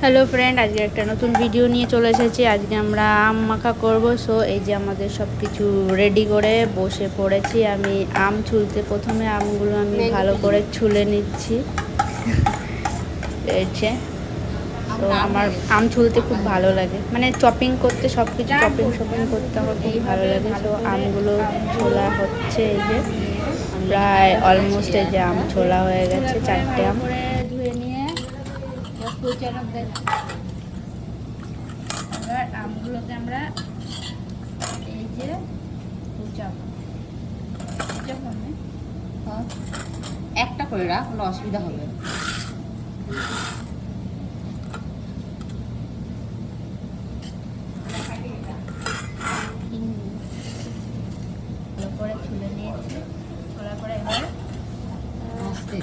Hello friend আজকে একটা নতুন ভিডিও নিয়ে চলে এসেছি। আজকে আমরা আম মাখা করব। সো এই যে আমাদের সব কিছু রেডি করে বসে পড়েছি। আমি আম ছুলতে প্রথমে আমগুলো আমি ভালো করে ছুলে নিচ্ছি। রয়েছে তো আমার আম ছুলতে খুব ভালো লাগে। মানে চপিং করতে সব কিছু চপিং শপিং করতে আমার খুব ভালো লাগে। তো আমগুলো ছোলা হচ্ছে এই যে। প্রায় অলমোস্ট এই যে আম ছোলা হয়ে গেছে চারটে আম। কুচানো এবার আমগুলোকে আমরা এই যে কুচাবো। একটা করে রাখ অসুবিধা হবে না। ভালো করে ছুলে নিয়েছি ছোলার পরে এবার আস্তে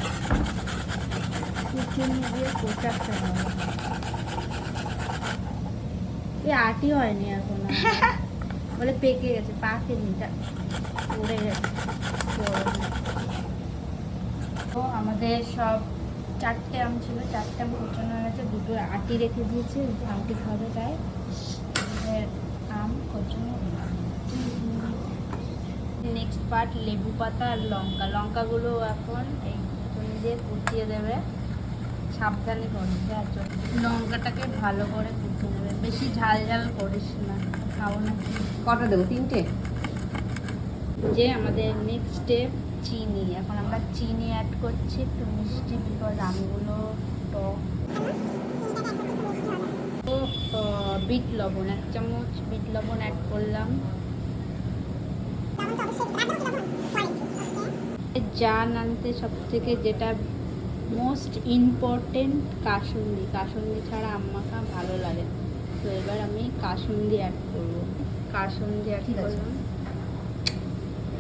কুচুনি দিয়ে কোচাতে হবে এই আটি হয়নি এখনও বলে পেকে গেছে পাকেনি তা পড়ে গেছে। তো আমাদের সব চারটে আম ছিল চারটে আম কুচানো হয়ে গেছে দুটো আটি রেখে দিয়েছি আটি খাবে তাই আম কুচানো নেক্সট পার্ট লেবু পাতা আর লঙ্কা লঙ্কাগুলো এখন এই দিয়ে কুচিয়ে দেবে সাবধানে করিস আর লঙ্কাটাকে ভালো করে কুচিয়ে নেবে। বেশি ঝাল ঝাল করিস না খাব না। কটা দেবো? তিনটে? যে আমাদের নেক্সট স্টেপ চিনি। এখন আমরা চিনি অ্যাড করছি একটু মিষ্টি বিকজ আমগুলো টক। তো, বিট লবণ এক চামচ বিট লবণ অ্যাড করলাম। জান আনতে সব থেকে যেটা মোস্ট ইম্পর্টেন্ট কাসুন্দি কাসুন্দি ছাড়া আম্মাকা ভালো লাগে তো এবার আমি কাসুন্দি অ্যাড করব। কাসুন্দি অ্যাড করলাম।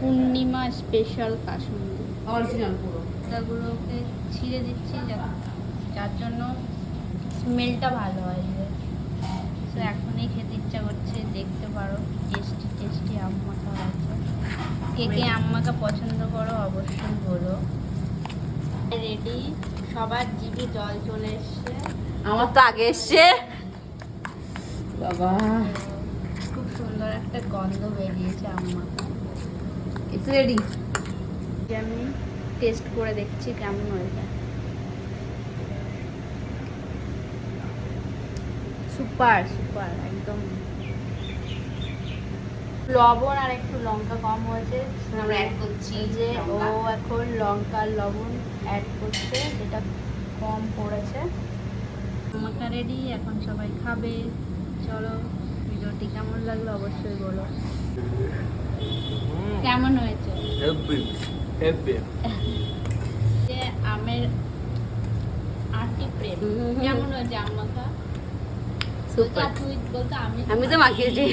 পূর্ণিমা স্পেশাল কাসুন্দি অরিজিনাল পুরো। পাতাগুলোকে ছিঁড়ে দিচ্ছি যা- যার জন্য স্মেলটা ভালো হয় তো এখনই খেতে ইচ্ছা করছে দেখতে পারো। টেস্টি টেস্টি আম মাখা হয়েছে কে কে আম পছন্দ করো অবশ্যই বলো। রেডি সবার জিভে জল চলে এসছে। আমার তো আগে এসছে। বাবা। খুব সুন্দর একটা গন্ধ বেরিয়েছে আম মাখা ইটস রেডি আমি টেস্ট করে দেখছি কেমন হয়েছে। সুপার সুপার একদম। লবণ আর একটু লঙ্কা কম হয়েছে। আমরা অ্যাড করছি যে ও লঙ্কা। এখন লঙ্কা লবণ অ্যাড করছে যেটা কম পড়েছে। মাখা রেডি এখন সবাই খাবে। চলো ভিডিওটি কেমন লাগল অবশ্যই বলো। কেমন হয়েছে? যে আমের আটি প্রেম। কেমন হয়েছে আম মাখা তুই বলতো আমি আমি তো মাখিয়েছি।